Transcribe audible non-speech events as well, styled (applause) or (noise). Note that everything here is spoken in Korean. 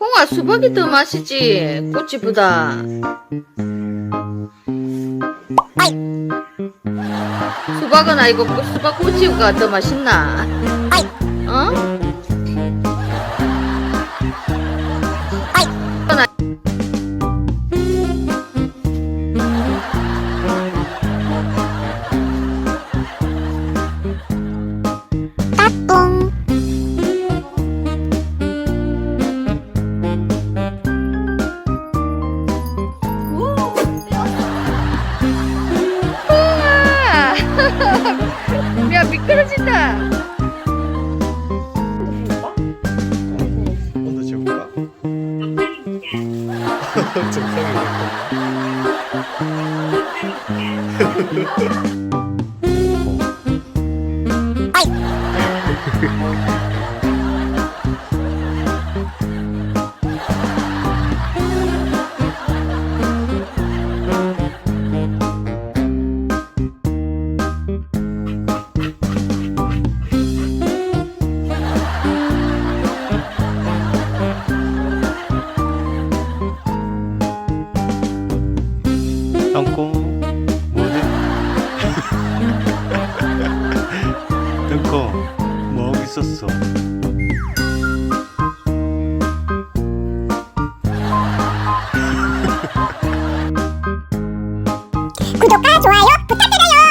홍아 수박이 더 맛있지. 꽃집보다. 수박은 아니고 꽃- 수박 꽃집가 더 맛있나? 어? 야 미끄러진다 온도 재볼까? (laughs) 정상이네. 감고 뭐지? (laughs) 듣고 뭐 있었어? 구독과 좋아요 부탁드려요.